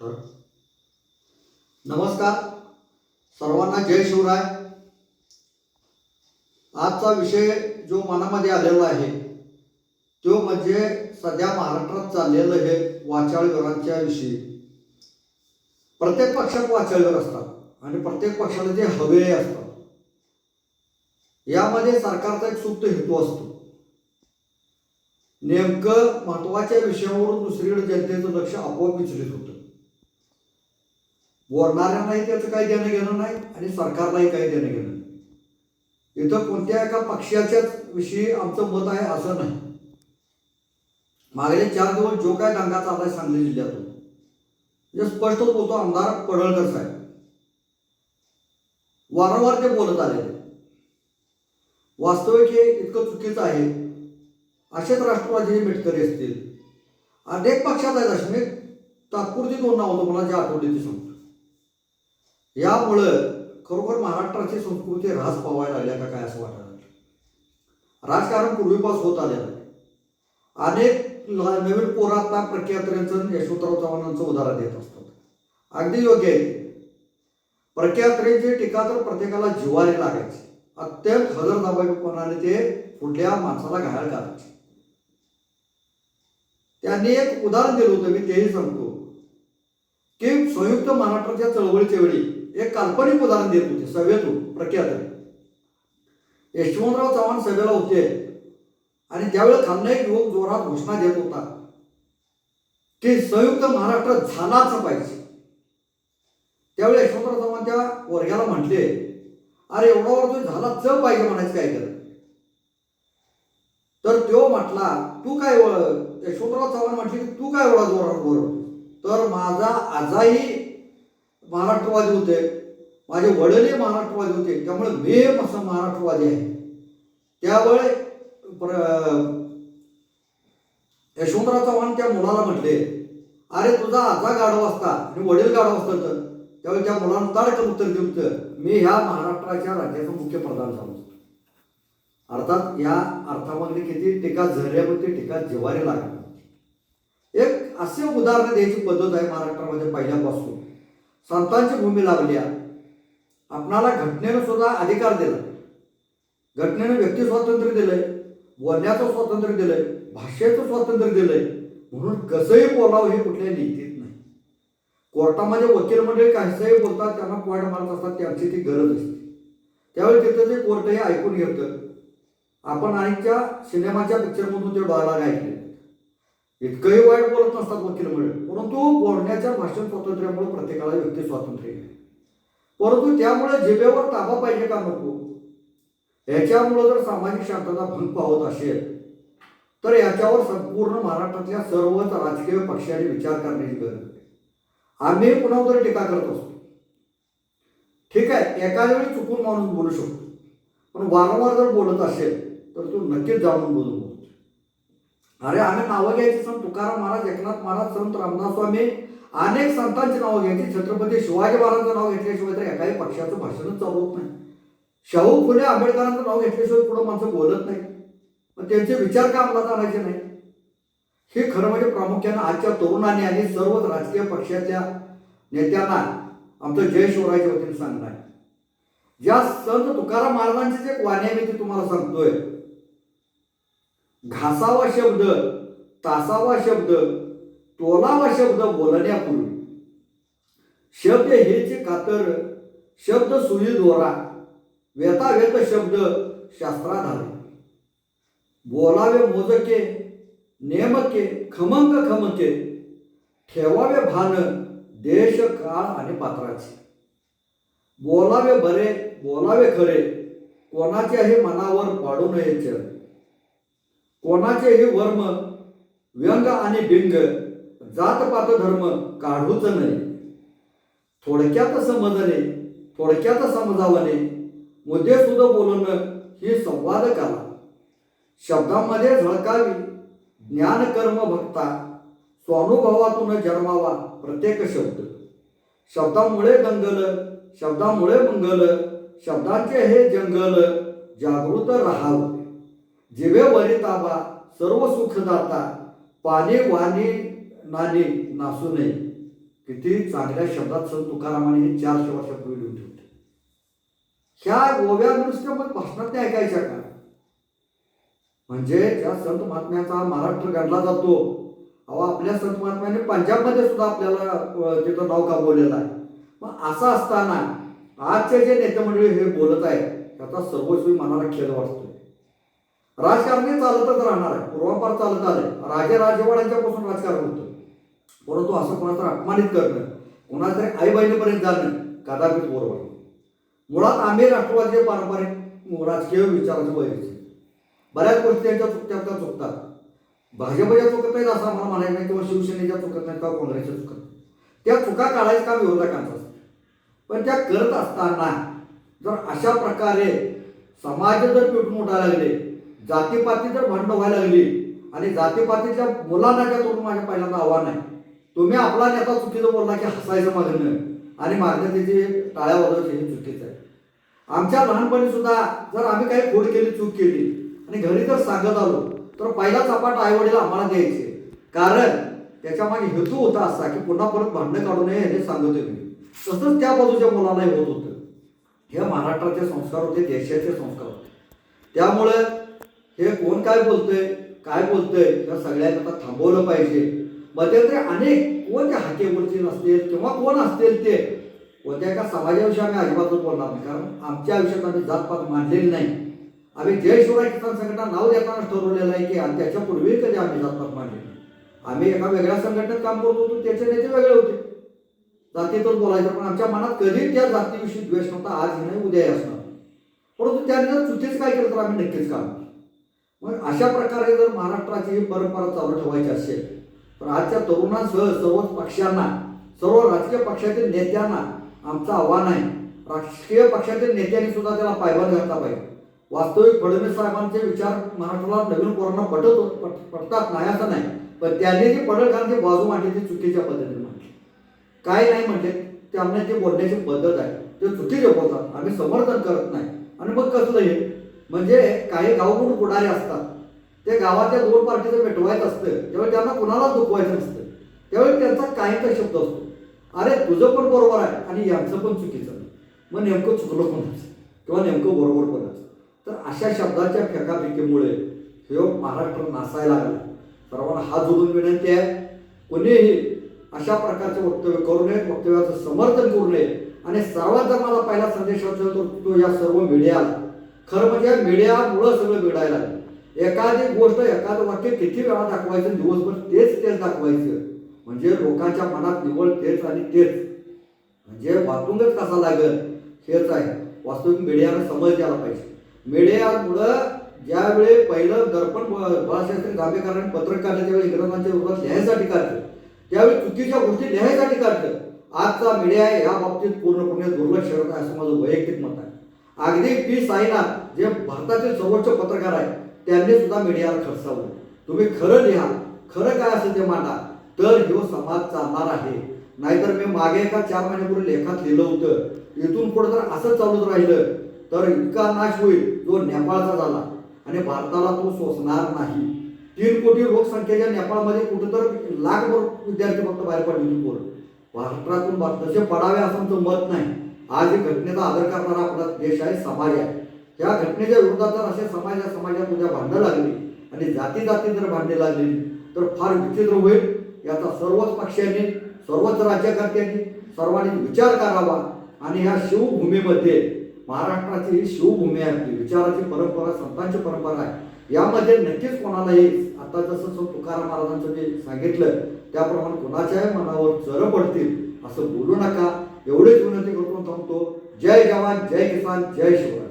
तर नमस्कार. सर्वांना जय शिवराय. आजचा विषय जो मनामध्ये आलेला आहे तो म्हणजे सध्या महाराष्ट्रात चाललेलं हे वाचाळवीरांच्या विषयी. प्रत्येक पक्षात वाचाळवीर असतात आणि प्रत्येक पक्षाला जे हवे असतात यामध्ये सरकारचा एक सुप्त हेतू असतो. नेमकं महत्त्वाच्या विषयावरून दुसरीकडे जनतेचं लक्ष आपोआप विचलित होतं. बोलणाऱ्यांनाही त्याचं काही देणं घेणं नाही आणि सरकारलाही काही देणं घेणं नाही. इथं कोणत्या एका पक्षाच्याच विषयी आमचं मत आहे असं नाही. मागले चार दिवस जो काय दंगा चाललाय सांगली जिल्ह्यातून. म्हणजे स्पष्ट बोलतो आमदार पडळकर साहेब. वारंवार ते बोलत आलेले. वास्तविक हे इतकं चुकीचं आहे. असेच राष्ट्रवादी मिटकरी असतील. अनेक पक्षात आहेत असे मी तात्पुरती दोन नावं मला जे आठवली ते सांगतो. यामुळं खरोखर महाराष्ट्राची संस्कृती ऱ्हास पावायला लागल्या का काय असं वाटायला लागलं. राजकारण पूर्वीपास होत आलेलं अनेक नवीन पोरांना प्रख्यात्रेंचं यशवंतराव चव्हाणांचं उदाहरण देत असतात. अगदी योग्य आहे. प्रख्यात्रेंची टीका तर प्रत्येकाला जिवारी लागायची. अत्यंत हजरजबाबीपणाने ते कुठल्या माणसाला घायल करायचे. त्यांनी एक उदाहरण दिलं होतं मी तेही सांगतो. की संयुक्त महाराष्ट्राच्या चळवळीच्या वेळी एक काल्पनिक उदाहरण देत होते सभेतून प्रख्यात. यशवंतराव चव्हाण सभेला होते. आणि त्यावेळेस खान्ना एक युवक जोरात घोषणा देत होता की संयुक्त महाराष्ट्र झालाच पाहिजे. त्यावेळी यशवंतराव चव्हाण त्या वर्गाला म्हटले अरे एवढा वर झाला च पाहिजे म्हणायचं काय केलं तर तो म्हटला तू काय यशवंतराव चव्हाण म्हटले की तू काय एवढा जोरात बोलतो तर माझा आजाही महाराष्ट्रवादी होते. माझे वडीलही महाराष्ट्रवादी होते. त्यामुळे मी असं महाराष्ट्रवादी आहे. त्यावेळे प्र- यशवंतराव चव्हाण त्या मुलाला म्हटले अरे तुझा आजा गाढव असता आणि वडील गाढव असतं तर. त्यावेळी त्या मुलांना ताडकन उत्तर दिलं मी ह्या महाराष्ट्राच्या राज्याचा मुख्य प्रधान झालो. अर्थात या अर्थामध्ये किती टीका झरल्यामुळे टीका जिवारी लागली एक असे उदाहरण द्यायची पद्धत आहे महाराष्ट्रामध्ये पहिल्यापासून. संतांची भूमी लावल्या आपणाला घटनेनं सुद्धा अधिकार दिला घटनेनं व्यक्ती स्वातंत्र्य दिलंय बोलण्याचं स्वातंत्र्य दिलंय भाषेचं स्वातंत्र्य दिलंय. म्हणून कसंही बोलावं हे कुठल्या नीतीत नाही. कोर्टामध्ये वकील मंडळी काहीसंही बोलतात त्यांना पॉईंट मारत असतात त्यांची ती गरज असते. त्यावेळी तिथं ते कोर्ट हे ऐकून घेतं. आपण आईच्या सिनेमाच्या पिक्चरमधून ते डायलॉग ऐकले इतकंही वाईट बोलत नसतात वकील मंडळ परंतु बोलण्याच्या भाषण स्वातंत्र्यामुळे प्रत्येकाला व्यक्ती स्वातंत्र्य आहे. परंतु त्यामुळे जिभेवर ताबा पाहिजे का नको? याच्यामुळे जर सामाजिक शांतता भंग पावत असेल तर याच्यावर संपूर्ण महाराष्ट्रातल्या सर्वच राजकीय पक्षांनी विचार करण्याची गरज आहे. आम्ही पुन्हा तर टीका करत असतो. ठीक आहे एका वेळी चुकून माणूस बोलू शकतो. पण वारंवार जर बोलत असेल तर तो नक्कीच जाणून बोलू बोलतो अरे आम्ही नावं घ्यायची संत तुकाराम महाराज एकनाथ महाराज संत रामदास स्वामी अनेक संतांची नावं घ्यायची. छत्रपती शिवाजी महाराजांचं नाव घेतल्याशिवाय तर एकाही पक्षाचं भाषणच चालू होत नाही. शाहू फुले आंबेडकरांचं नाव घेतल्याशिवाय पुढं माणसं बोलत नाही मग त्यांचे विचार का अंमलात आणायचे नाही हे खरं म्हणजे प्रामुख्यानं आजच्या तरुणांनी आणि सर्वच राजकीय पक्षाच्या नेत्यांना आमचं जय शिवरायच्या वतीने सांगणार ज्या संत तुकाराम महाराजांची जे वाणी मी ते तुम्हाला सांगतोय. घासावा शब्द तासावा शब्द तोलावा शब्द बोलण्यापूर्वी. शब्द हेच कातर शब्द सुई दोरा वेता शब्द शब्द शास्त्राधारे. बोलावे मोजके नेमके खमंग खमके ठेवावे भान देश काळ आणि पात्राचे. बोलावे बरे बोलावे खरे कोणाच्याही मनावर पाडू नये चर कोणाचेही वर्म व्यंग आणि बिंग जातपात धर्म काढूच नये. थोडक्यात समजणे थोडक्यात समजावणे मुद्दे सुद्धा बोलणं ही संवाद कला. शब्दांमध्ये झळकावी ज्ञान कर्म भक्ता स्वानुभवातून जन्मावा प्रत्येक शब्द. शब्दामुळे दंगल शब्दामुळे मंगल शब्दांचे हे जंगल जागृत राहावं. जिवे ताबा सर्व सुखदाता पाने वाने नाने नासू नये. किती चांगल्या शब्दात संत तुकारामाने हे चारशे वर्षापूर्वी लिहून ठेवले. ह्या गोव्या नुसत्या पण भाषणात नाही ऐकायच्या का? म्हणजे त्या संत महात्म्याचा महाराष्ट्र गणला जातो अहो आपल्या संत महात्म्याने पंजाबमध्ये सुद्धा आपल्याला तिथं नाव कामवलेलं आहे. मग असं असताना आजचे जे नेते मंडळी हे बोलत आहेत त्याचा सर्वस्वी मनाला खेळ वाटतो राजकारणी चालतच राहणार आहे. पूर्वापार चालत आले राजे राजवाड्यांच्यापासून राजकारण होतं. परंतु असं कोणाचं अपमानित करणं कोणातरी तरी आई बहिणीपर्यंत जाणं कदापित बरोबर. मुळात आम्ही राष्ट्रवादी पारंपरिक राजकीय विचाराचे वयाचे बऱ्याच गोष्टी यांच्या चुकत्या त्या चुकतात. भाजपच्या चुकत नाहीत असं आम्हाला म्हणायचं नाही किंवा शिवसेनेच्या चुकत नाहीत किंवा काँग्रेसच्या चुकत त्या चुका काढायचं काम विरोधकांचं असतं? पण त्या करत असताना जर अशा प्रकारे समाज जर पेटून लागले जातीपाती जर भांडणं व्हायला लागली आणि जातीपातीच्या मुलांना त्या तोडून माझ्या पहिल्यांदा आव्हान आहे. तुम्ही आपला नेता चुकीचं बोलला की हसायचं मागणं आणि मागणं त्याची टाळ्या वाजवायची हे चुकीचं आहे. आमच्या लहानपणी सुद्धा जर आम्ही काही खोड केली चूक केली आणि घरी जर सांगत आलो तर पहिला चपाट आईवडील आम्हाला द्यायचे. कारण त्याच्यामागे हेतू होता असा की पुन्हा परत भांडणं काढू नये हे सांगत होते मी. तसंच त्या बाजूच्या मुलांनाही होत होतं. हे महाराष्ट्राचे संस्कार होते देशाचे संस्कार होते. त्यामुळं हे कोण काय बोलतोय? काय बोलतोय? या सगळ्यांना आता थांबवलं पाहिजे. मध्यंतरी अनेक कोण त्या हाकेवरती नसतील किंवा कोण असतील ते कोणत्या एका समाजाविषयी आम्ही अजिबातच बोलणार नाही. कारण आमच्या आयुष्यात आम्ही जातपात मानलेली नाही. आम्ही जय शिवराय किसान संघटना नाव देताना ठरवलेलं आहे की आणि त्याच्यापूर्वी कधी आम्ही जातपात मानले आम्ही एका वेगळ्या संघटनेत काम करत होतो त्याचे नेते वेगळे होते. जातीतच बोलायचं पण आमच्या मनात कधी त्या जातीविषयी द्वेष नव्हता. आज नाही उद्याही असणार. परंतु त्यांना चुकीच काय केलं तर आम्ही नक्कीच काम मग अशा प्रकारे जर महाराष्ट्राची ही परंपरा चालू ठेवायची असेल तर आजच्या तरुणांसह सर्वच पक्षांना सर्व राजकीय पक्षातील नेत्यांना आमचं आव्हान आहे. राजकीय पक्षातील नेत्यांनी सुद्धा त्याला पायबंद घातला पाहिजे. वास्तविक फडणवीस साहेबांचे विचार महाराष्ट्राला नवीन पोरांना पटत पट- पटतात नाही असं नाही. पण त्यांनी जी पडळ ते बाजू मांडली ती चुकीच्या पद्धतीने मांडली. काय नाही म्हणले त्यांना जे बोलण्याची पद्धत आहे. ते चुकीचे बोलतात. आम्ही समर्थन करत नाही. आणि मग कसलं हे म्हणजे काही गावगुण पुढारे असतात. ते गावाच्या दोन पार्टीचं पेटवायचं असतं त्यावेळी त्यांना कुणाला दुखवायचं नसतं. त्यावेळी त्यांचा काहीतरी शब्द असतो. अरे तुझं पण बरोबर आहे आणि यांचं पण चुकीचं मग नेमकं चुकलं कोणाचं? किंवा नेमकं बरोबर कोणाचं? तर अशा शब्दाच्या फेकाफेकीमुळे हे हो महाराष्ट्र नासायला लागला. सर्वांना हात जोडून विनंती आहे कोणीही अशा प्रकारचे वक्तव्य करू नये वक्तव्याचं समर्थन करू नये. आणि सर्वात जर मला पहिला संदेश असेल तर तो या सर्व मीडियाला खरं म्हणजे मीडियामुळं सगळं बिघडायला लागलं. एखादी गोष्ट एखादं वाक्य किती वेळा दाखवायचं दिवसभर तेच तेच दाखवायचं. म्हणजे लोकांच्या मनात निवड तेच आणि तेच. म्हणजे वाचूनच कसा लागल हेच आहे. वास्तविक मीडियानं समज द्यायला पाहिजे. मीडियामुळं ज्यावेळी पहिलं दर्पण ब- बाळाशास्त्री जांभेकरांनी पत्रक काढलं त्यावेळी इंग्रजांच्या विरोधात लिहायसाठी काढलं. त्यावेळी चुकीच्या गोष्टी लिहायसाठी काढलं. आजचा मीडिया या बाबतीत पूर्णपणे दुर्लक्ष करत आहे असं माझं वैयक्तिक मत आहे. अगदी पी साईनाथ जे भारताचे सर्वोच्च पत्रकार आहेत त्यांनी सुद्धा मीडियाला खर्चावं तुम्ही खरं लिहा. खरं काय असेल ते मांडा. तर ह्यो समाज चालणार आहे. नाहीतर मी मागे एका चार महिन्यापूर्वी लेखात लिहिलं होतं. इथून पुढे जर असं चालूच राहिलं तर इतका नाश होईल जो नेपाळचा झाला. आणि भारताला तो सोसणार नाही. तीन कोटी लोकसंख्येच्या नेपाळमध्ये कुठं तर लाखभर विद्यार्थी फक्त बाहेर पडले होते भारतातून तसे पडावे असं आमचं मत नाही. आज घटनेचा आदर करणारा आपला देश आहे समाज आहे. या घटनेच्या विरोधात जर असे समाज या समाजात उद्या भांडणं लागली आणि जाती जाती जर भांडणे लागली तर फार विचित्र होईल. याचा सर्वच पक्षांनी सर्वच राज्यकर्त्यांनी सर्वांनी विचार करावा. आणि ह्या शिवभूमीमध्ये महाराष्ट्राची ही शिवभूमी आहे आपली विचाराची परंपरा संतांची परंपरा आहे. यामध्ये नक्कीच कोणालाही आता जसं तुकाराम महाराजांचं मी सांगितलं त्याप्रमाणे कोणाच्याही मनावर चर पडतील असं बोलू नका. एवढीच विनंती करून थांबतो. जय जवान जय किसान जय शिवराय.